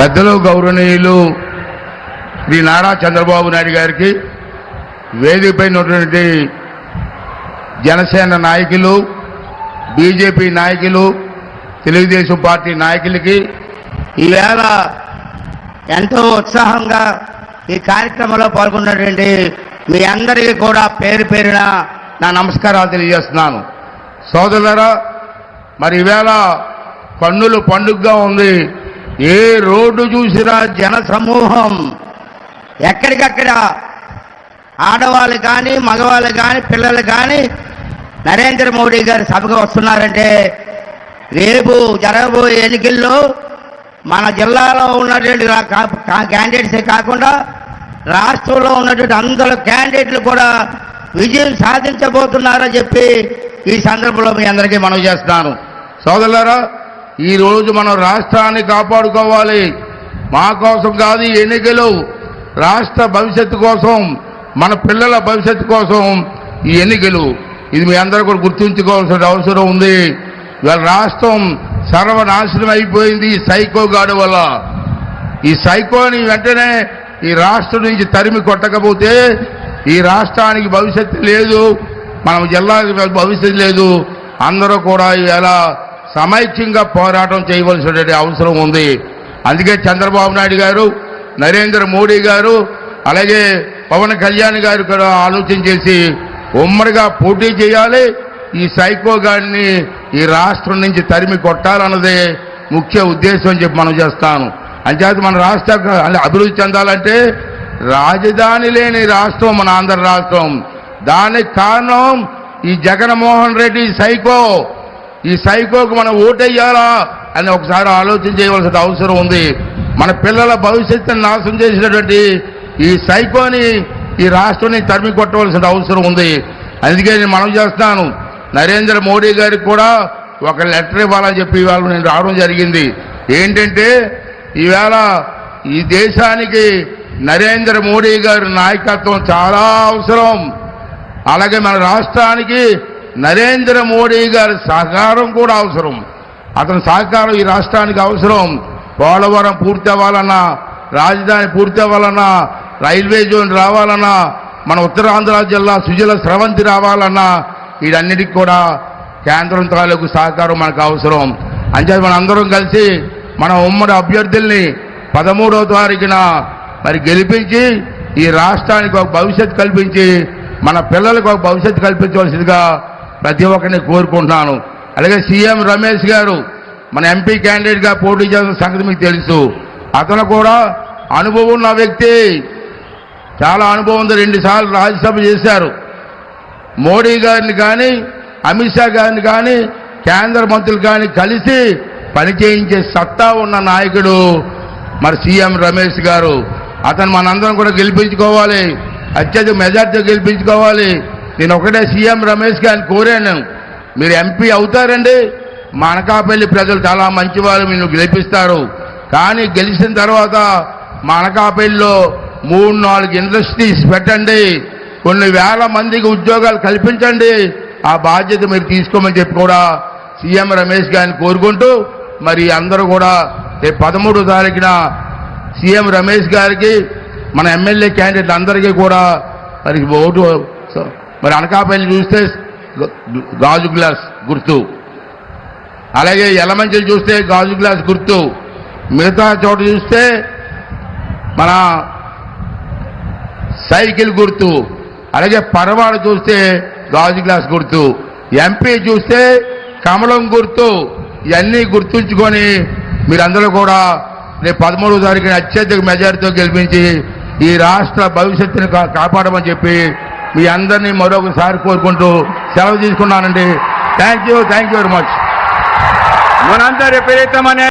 పెద్దలు గౌరవనీయులు శ్రీ నారా చంద్రబాబు నాయుడు గారికి వేదికపై ఉన్నటువంటి జనసేన నాయకులు బీజేపీ నాయకులు తెలుగుదేశం పార్టీ నాయకులకి ఈవేళ ఎంతో ఉత్సాహంగా ఈ కార్యక్రమంలో పాల్గొన్నటువంటి మీ అందరికీ కూడా పేరు పేరున నా నమస్కారాలు తెలియజేస్తున్నాను. సోదరులరా మరి ఈవేళ కన్నులు పండుగగా ఉంది ఏ రోడ్డు చూసినా జన సమూహం ఎక్కడికక్కడ ఆడవాళ్ళు కానీ మగవాళ్ళు కానీ పిల్లలు కానీ నరేంద్ర మోడీ గారి సభకు వస్తున్నారంటే రేపు జరగబోయే ఎన్నికల్లో మన జిల్లాలో ఉన్నటువంటి క్యాండిడేట్సే కాకుండా రాష్ట్రంలో ఉన్నటువంటి అందరు క్యాండిడేట్లు కూడా విజయం సాధించబోతున్నారని చెప్పి ఈ సందర్భంలో మీ అందరికీ మనవి చేస్తున్నాను. సోదరులారా ఈ రోజు మనం రాష్ట్రాన్ని కాపాడుకోవాలి. మా కోసం కాదు ఈ ఎన్నికలు. రాష్ట్ర భవిష్యత్తు కోసం మన పిల్లల భవిష్యత్తు కోసం ఈ ఎన్నికలు. ఇది మీ అందరూ కూడా గుర్తుంచుకోవాల్సిన అవసరం ఉంది. ఇవాళ రాష్ట్రం సర్వనాశనం అయిపోయింది ఈ సైకో గాడు వల్ల. ఈ సైకోని వెంటనే ఈ రాష్ట్రం నుంచి తరిమి కొట్టకపోతే ఈ రాష్ట్రానికి భవిష్యత్తు లేదు మనం జిల్లాకి భవిష్యత్తు లేదు. అందరూ కూడా ఇవాళ సమైక్యంగా పోరాటం చేయవలసినటువంటి అవసరం ఉంది. అందుకే చంద్రబాబు నాయుడు గారు నరేంద్ర మోడీ గారు అలాగే పవన్ కళ్యాణ్ గారు కూడా ఆలోచన చేసి ఉమ్మడిగా పోటీ చేయాలి. ఈ సైకో గాడిని ఈ రాష్ట్రం నుంచి తరిమి కొట్టాలన్నదే ముఖ్య ఉద్దేశం అని చెప్పి మనం చేస్తాను. అంచేత మన రాష్ట్ర అభివృద్ధి చెందాలంటే రాజధాని లేని రాష్ట్రం మన ఆంధ్ర రాష్ట్రం. దానికి కారణం ఈ జగన్మోహన్ రెడ్డి సైకో. ఈ సైకోకు మనం ఓటేయాలా అని ఒకసారి ఆలోచన చేయవలసిన అవసరం ఉంది. మన పిల్లల భవిష్యత్తుని నాశనం చేసినటువంటి ఈ సైకోని ఈ రాష్ట్రాన్ని తరిమి కొట్టవలసిన అవసరం ఉంది. అందుకే నేను మనం చేస్తున్నాను. నరేంద్ర మోడీ గారికి కూడా ఒక లెటర్ ఇవ్వాలని చెప్పి ఇవాళ నేను రావడం జరిగింది. ఏంటంటే ఈవేళ ఈ దేశానికి నరేంద్ర మోడీ గారి నాయకత్వం చాలా అవసరం. అలాగే మన రాష్ట్రానికి నరేంద్ర మోడీ గారి సహకారం కూడా అవసరం. అతని సహకారం ఈ రాష్ట్రానికి అవసరం. పోలవరం పూర్తి అవ్వాలన్నా రాజధాని పూర్తి అవ్వాలన్నా రైల్వే జోన్ రావాలన్నా మన ఉత్తరాంధ్ర జిల్లా సుజల స్రవంతి రావాలన్నా వీటన్నిటికి కూడా కేంద్రం తాలూకు సహకారం మనకు అవసరం. అంచేది మన అందరం కలిసి మన ఉమ్మడి అభ్యర్థుల్ని పదమూడవ తారీఖున మరి గెలిపించి ఈ రాష్ట్రానికి ఒక భవిష్యత్తు కల్పించి మన పిల్లలకు ఒక భవిష్యత్తు కల్పించవలసిందిగా ప్రతి ఒక్కరిని కోరుకుంటున్నాను. అలాగే సీఎం రమేష్ గారు మన ఎంపీ క్యాండిడేట్గా పోటీ చేసిన సంగతి మీకు తెలుసు. అతను కూడా అనుభవం ఉన్న వ్యక్తి. చాలా అనుభవం ఉంది. రెండుసార్లు రాజ్యసభ చేశారు. మోడీ గారిని కానీ అమిత్ షా గారిని కానీ కేంద్ర మంత్రులు కానీ కలిసి పనిచేయించే సత్తా ఉన్న నాయకుడు మరి సీఎం రమేష్ గారు. అతను మనందరం కూడా గెలిపించుకోవాలి. అత్యధిక మెజార్టీ గెలిపించుకోవాలి. నేను ఒకటే సీఎం రమేష్ గారిని కోరాను. మీరు ఎంపీ అవుతారండి. మా అనకాపల్లి ప్రజలు చాలా మంచివారు మీరు గెలిపిస్తారు. కానీ గెలిచిన తర్వాత మా అనకాపల్లిలో మూడు నాలుగు ఇండస్ట్రీస్ పెట్టండి. కొన్ని వేల మందికి ఉద్యోగాలు కల్పించండి. ఆ బాధ్యత మీరు తీసుకోమని చెప్పి కూడా సీఎం రమేష్ గారిని కోరుకుంటూ మరి అందరూ కూడా రేపు పదమూడో తారీఖున సీఎం రమేష్ గారికి మన ఎమ్మెల్యే క్యాండిడేట్ అందరికీ కూడా మరి ఓటు మరి అనకాపల్లి చూస్తే గాజు గ్లాస్ గుర్తు. అలాగే ఎలమంచిలు చూస్తే గాజు గ్లాస్ గుర్తు. మిగతా చోట చూస్తే మన సైకిల్ గుర్తు. అలాగే పరవాడు చూస్తే గాజు గ్లాస్ గుర్తు. ఎంపీ చూస్తే కమలం గుర్తు. ఇవన్నీ గుర్తుంచుకొని మీరందరూ కూడా రేపు పదమూడో తారీఖున అత్యధిక మెజారిటీతో గెలిపించి ఈ రాష్ట్ర భవిష్యత్తుని కాపాడమని చెప్పి మీ అందరినీ మరొకసారి కోరుకుంటూ సెలవు తీసుకున్నానండి. Thank you thank you very much మనందరి ప్రియతమనే